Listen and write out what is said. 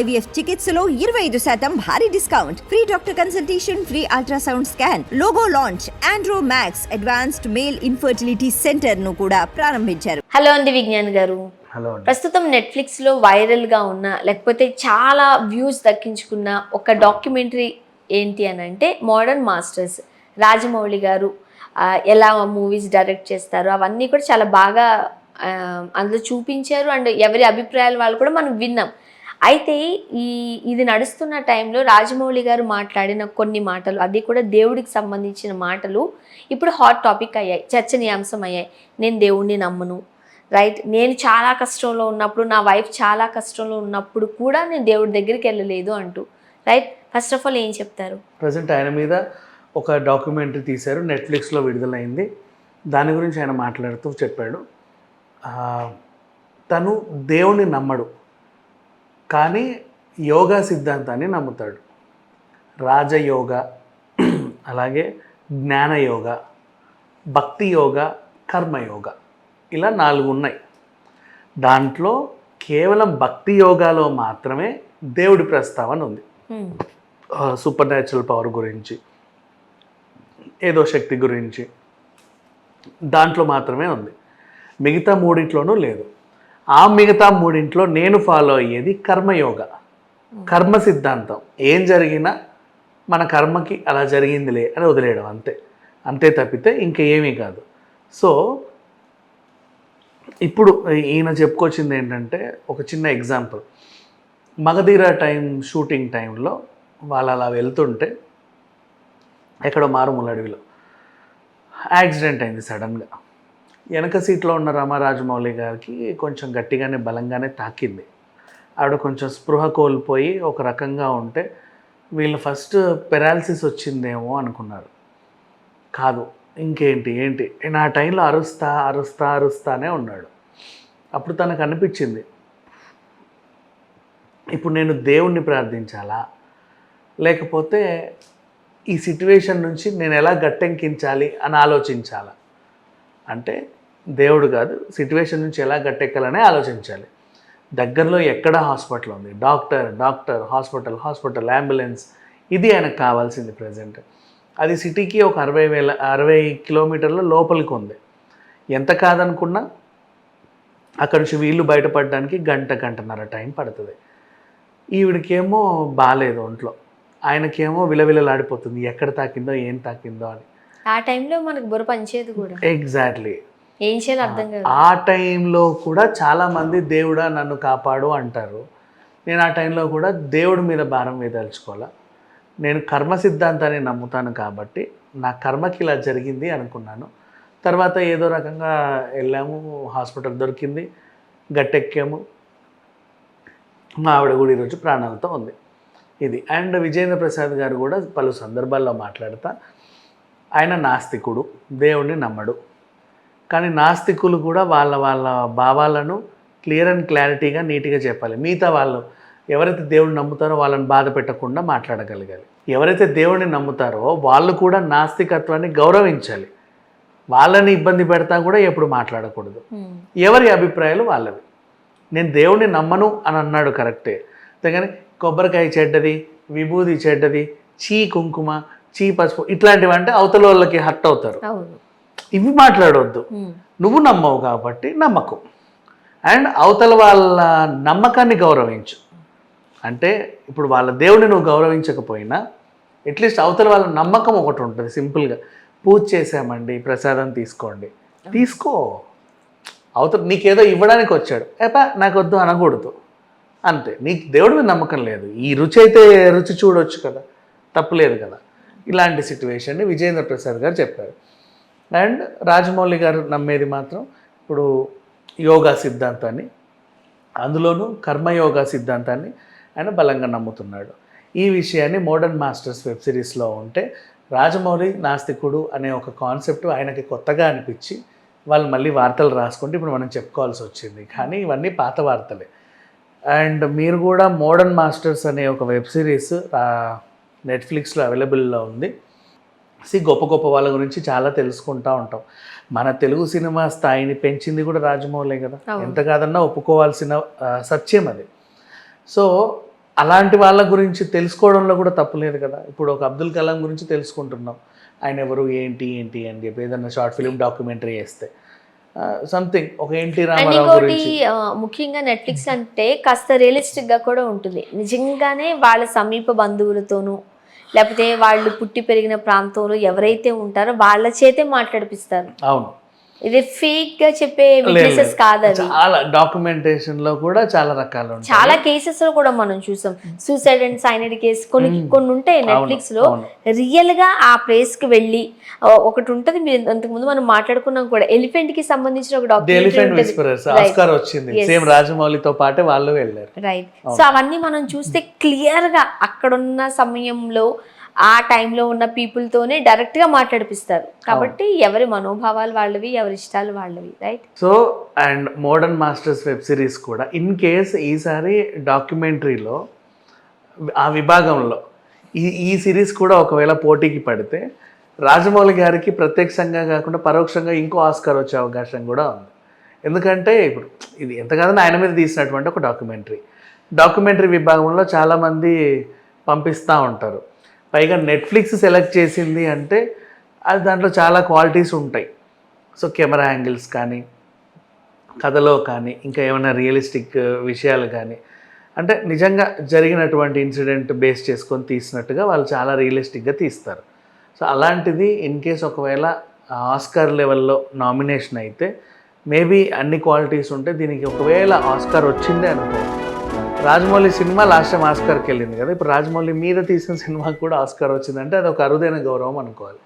IVF చికిత్సలో ఇరవై ఐదు శాతం భారీ discount. Free doctor consultation free ultrasound scan logo launch Andro Max advanced male infertility సెంటర్ను కూడా ప్రారంభించారు. హలో అండి విజ్ఞాన్ గారు. ప్రస్తుతం నెట్ఫ్లిక్స్లో వైరల్గా ఉన్న లేకపోతే చాలా వ్యూస్ దక్కించుకున్న ఒక డాక్యుమెంటరీ ఏంటి అని అంటే మోడర్న్ మాస్టర్స్ రాజమౌళి గారు. ఎలా మూవీస్ డైరెక్ట్ చేస్తారు అవన్నీ కూడా చాలా బాగా అందులో చూపించారు. అండ్ ఎవరి అభిప్రాయాలు వాళ్ళు కూడా మనం విన్నాం. అయితే ఈ ఇది నడుస్తున్న టైంలో రాజమౌళి గారు మాట్లాడిన కొన్ని మాటలు అది కూడా దేవుడికి సంబంధించిన మాటలు ఇప్పుడు హాట్ టాపిక్ అయ్యాయి చర్చనీయాంశం అయ్యాయి నేను దేవుణ్ణి నమ్మను. రైట్ నేను చాలా కష్టంలో ఉన్నప్పుడు నా వైఫ్ చాలా కష్టంలో ఉన్నప్పుడు కూడా నేను దేవుడి దగ్గరికి వెళ్ళలేదు అంటూ. రైట్ ఫస్ట్ ఆఫ్ ఆల్ ఏం చెప్తారు? ప్రజెంట్ ఆయన మీద ఒక డాక్యుమెంటరీ తీశారు నెట్ఫ్లిక్స్లో విడుదలైంది. దాని గురించి ఆయన మాట్లాడుతూ చెప్పాడు. తను దేవుణ్ణి నమ్మడు. కానీ యోగా సిద్ధాంతాన్ని నమ్ముతాడు. రాజయోగ అలాగే జ్ఞానయోగ భక్తి యోగ కర్మయోగ ఇలా నాలుగు ఉన్నాయి. దాంట్లో కేవలం భక్తి యోగాలో మాత్రమే దేవుడి ప్రస్తావన ఉంది. సూపర్ న్యాచురల్ పవర్ గురించి ఏదో శక్తి గురించి దాంట్లో మాత్రమే ఉంది. మిగతా మూడింట్లోనూ లేదు. ఆ మిగతా మూడింట్లో నేను ఫాలో అయ్యేది కర్మయోగ కర్మ సిద్ధాంతం. ఏం జరిగినా మన కర్మకి అలా జరిగిందిలే అని వదిలేయడం అంతే. అంతే తప్పితే ఇంకా ఏమీ కాదు. సో ఇప్పుడు ఈయన చెప్పుకొచ్చింది ఏంటంటే ఒక చిన్న ఎగ్జాంపుల్ మగధీర టైం షూటింగ్ టైంలో వాళ్ళు అలా వెళ్తుంటే ఎక్కడో మారుమూల అడవిలో యాక్సిడెంట్ అయింది సడన్గా. వెనక సీట్లో ఉన్న రామారాజమౌళి గారికి కొంచెం గట్టిగానే బలంగానే తాకింది. ఆవిడ కొంచెం స్పృహ కోల్పోయి ఒక రకంగా ఉంటే వీళ్ళు ఫస్ట్ పెరాలసిస్ వచ్చిందేమో అనుకున్నారు. కాదు ఇంకేంటి ఏంటి? నా టైంలో అరుస్తా అరుస్తా అరుస్తానే ఉన్నాడు. అప్పుడు తనకు అనిపించింది ఇప్పుడు నేను దేవుణ్ణి ప్రార్థించాలా? లేకపోతే ఈ సిట్యువేషన్ నుంచి నేను ఎలా గట్టెంకించాలి అని ఆలోచించాలా? అంటే దేవుడు కాదు సిట్యువేషన్ నుంచి ఎలా గట్టెక్కాలని ఆలోచించాలి. దగ్గరలో ఎక్కడ హాస్పిటల్ ఉంది? Doctor doctor hospital hospital ambulance ఇది ఆయనకు కావాల్సింది ప్రజెంట్ అది సిటీకి ఒక అరవై వేల అరవై కిలోమీటర్ల లోపలికి ఉంది. ఎంత కాదనుకున్నా అక్కడ నుంచి వీళ్ళు బయటపడడానికి గంట గంటన్నర టైం పడుతుంది. ఈవిడికేమో బాగాలేదు ఒంట్లో. ఆయనకేమో విలవిలలాడిపోతుంది. ఎక్కడ తాకిందో ఏం తాకిందో అని. ఆ టైంలో మనకు బుర్ర పనిచేయదు కూడా. ఎగ్జాక్ట్లీ ఏం చేయాలో అర్థం కాదు. ఆ టైంలో కూడా చాలామంది దేవుడా నన్ను కాపాడు అంటారు. నేను ఆ టైంలో కూడా దేవుడి మీద భారం వేదలుచుకోవాలా నేను కర్మ సిద్ధాంతాన్ని నమ్ముతాను కాబట్టి నా కర్మకి ఇలా జరిగింది అనుకున్నాను. తర్వాత ఏదో రకంగా వెళ్ళాము హాస్పిటల్ దొరికింది గట్టెక్కాము. మా ఆవిడ కూడా ఈరోజు ప్రాణాలతో ఉంది. ఇది. అండ్ విజేంద్ర ప్రసాద్ గారు కూడా పలు సందర్భాల్లో మాట్లాడతా. ఆయన నాస్తికుడు దేవుణ్ణి నమ్మడు. కానీ నాస్తికులు కూడా వాళ్ళ వాళ్ళ భావాలను క్లియర్ అండ్ క్లారిటీగా నీట్గా చెప్పాలి. మిగతా వాళ్ళు ఎవరైతే దేవుడిని నమ్ముతారో వాళ్ళని బాధ పెట్టకుండా మాట్లాడగలగాలి. ఎవరైతే దేవుడిని నమ్ముతారో వాళ్ళు కూడా నాస్తికత్వాన్ని గౌరవించాలి. వాళ్ళని ఇబ్బంది పెడతా కూడా ఎప్పుడు మాట్లాడకూడదు. ఎవరి అభిప్రాయాలు వాళ్ళవి. నేను దేవుణ్ణి నమ్మను అని అన్నాడు కరెక్టే. అంతేగాని కొబ్బరికాయ చెడ్డది విభూది చెడ్డది చీ కుంకుమ చీ పసుపు ఇట్లాంటివి అంటే అవతల వాళ్ళకి హర్ట్ అవుతారు. ఇవి మాట్లాడవద్దు. నువ్వు నమ్మవు కాబట్టి నమ్మకం. అండ్ అవతల వాళ్ళ నమ్మకాన్ని గౌరవించు. అంటే ఇప్పుడు వాళ్ళ దేవుడిని నువ్వు గౌరవించకపోయినా అట్లీస్ట్ అవతల వాళ్ళ నమ్మకం ఒకటి ఉంటుంది సింపుల్గా పూజ చేసామండి ప్రసాదం తీసుకోండి. తీసుకో. అవతల నీకేదో ఇవ్వడానికి వచ్చాడు. ఏపా నాకు వద్దు అనకూడదు. అంతే. నీకు దేవుడి మీద నమ్మకం లేదు. ఈ రుచి అయితే రుచి చూడొచ్చు కదా. తప్పులేదు కదా. ఇలాంటి సిట్యువేషన్ని విజేంద్ర ప్రసాద్ గారు చెప్పారు. అండ్ రాజమౌళి గారు నమ్మేది మాత్రం ఇప్పుడు యోగా సిద్ధాంతాన్ని అందులోనూ కర్మయోగా సిద్ధాంతాన్ని ఆయన బలంగా నమ్ముతున్నాడు. ఈ విషయాన్ని మోడర్న్ మాస్టర్స్ వెబ్ సిరీస్లో ఉంటే రాజమౌళి నాస్తికుడు అనే ఒక కాన్సెప్ట్ ఆయనకి కొత్తగా అనిపించి వాళ్ళు మళ్ళీ వార్తలు రాసుకుంటే ఇప్పుడు మనం చెప్పుకోవాల్సి వచ్చింది. కానీ ఇవన్నీ పాత వార్తలే. అండ్ మీరు కూడా మోడర్న్ మాస్టర్స్ అనే ఒక వెబ్ సిరీస్ నెట్ఫ్లిక్స్లో అవైలబుల్లో ఉంది. సి గొప్ప గొప్ప వాళ్ళ గురించి చాలా తెలుసుకుంటూ ఉంటాం. మన తెలుగు సినిమా స్థాయిని పెంచింది కూడా రాజమౌళి కదా. ఎంత కాదన్నా ఒప్పుకోవాల్సిన సత్యం అది. సో అలాంటి వాళ్ళ గురించి తెలుసుకోవడంలో కూడా తప్పులేదు కదా. ఇప్పుడు ఒక అబ్దుల్ కలాం గురించి తెలుసుకుంటున్నాం. ఆయన ఎవరు ఏంటి ఏంటి అని చెప్పి ఏదైనా షార్ట్ ఫిల్మ్ డాక్యుమెంటరీ వేస్తే. సంథింగ్ ఒక ఎన్టీ రామారావు గురించి. ముఖ్యంగా నెట్ఫ్లిక్స్ అంటే కాస్త రియలిస్టిక్గా కూడా ఉంటుంది. నిజంగానే వాళ్ళ సమీప బంధువులతోనూ లేకపోతే వాళ్ళు పుట్టి పెరిగిన ప్రాంతంలో ఎవరైతే ఉంటారో వాళ్ళ చేతే మాట్లాడిపిస్తారు. అవును. ఇది ఫేక్గా చెప్పే విట్నెసెస్ లేదు. కాదు అవి చాలా డాక్యుమెంటేషన్లో కూడా చాలా రకాలు చాలా కేసెస్లో కూడా మనం చూసాం. సూసైడ్ అండ్ సైనైడ్ కేసు కొన్ని కొన్ని ఉంటాయి నెట్ఫ్లిక్స్లో. రియల్గా ఆ ప్లేస్కి వెళ్ళి ఒకటి ఉంటది మీరు అంతకు ముందు మనం మాట్లాడుకున్నాం కూడా. ఎలిఫెంట్కి సంబంధించిన ఒక డాక్యుమెంటరీ వచ్చింది. సేమ్ రాజమౌళితో పాటే వాళ్ళు వెళ్ళారు. రైట్ సో అవన్నీ మనం చూస్తే క్లియర్గా అక్కడున్న సమయంలో ఆ టైంలో ఉన్న people తోనే డైరెక్ట్గా మాట్లాడిపిస్తారు. కాబట్టి ఎవరి మనోభావాలు వాళ్ళవి ఎవరి ఇష్టాలు వాళ్ళవి right so and modern masters web series కూడా ఇన్ కేస్ ఈసారి డాక్యుమెంటరీలో ఆ విభాగంలో ఈ ఈ సిరీస్ కూడా ఒకవేళ పోటీకి పడితే రాజమౌళి గారికి ప్రత్యక్షంగా కాకుండా పరోక్షంగా ఇంకో ఆస్కార్ వచ్చే అవకాశం కూడా ఉంది. ఎందుకంటే ఇప్పుడు ఇది ఎంత కాదని ఆయన మీద తీసినటువంటి ఒక డాక్యుమెంటరీ డాక్యుమెంటరీ విభాగంలో చాలామంది పంపిస్తూ ఉంటారు. పైగా నెట్ఫ్లిక్స్ సెలెక్ట్ చేసింది అంటే అది దాంట్లో చాలా క్వాలిటీస్ ఉంటాయి. సో కెమెరా యాంగిల్స్ కానీ కథలో కానీ ఇంకా ఏమైనా రియలిస్టిక్ విషయాలు కానీ. అంటే నిజంగా జరిగినటువంటి ఇన్సిడెంట్ బేస్ చేసుకొని తీసినట్టుగా వాళ్ళు చాలా రియలిస్టిక్గా తీస్తారు. సో అలాంటిది ఇన్ కేస్ ఒకవేళ ఆస్కార్ లెవెల్లో నామినేషన్ అయితే మేబీ అన్ని క్వాలిటీస్ ఉంటే దీనికి ఒకవేళ ఆస్కార్ వచ్చిందే అనుకోవచ్చు రాజమౌళి సినిమా లాస్ట్ టైం ఆస్కార్కి వెళ్ళింది కదా ఇప్పుడు రాజమౌళి మీద తీసిన సినిమాకి కూడా ఆస్కార్ వచ్చిందంటే అది ఒక అరుదైన గౌరవం అనుకోవాలి.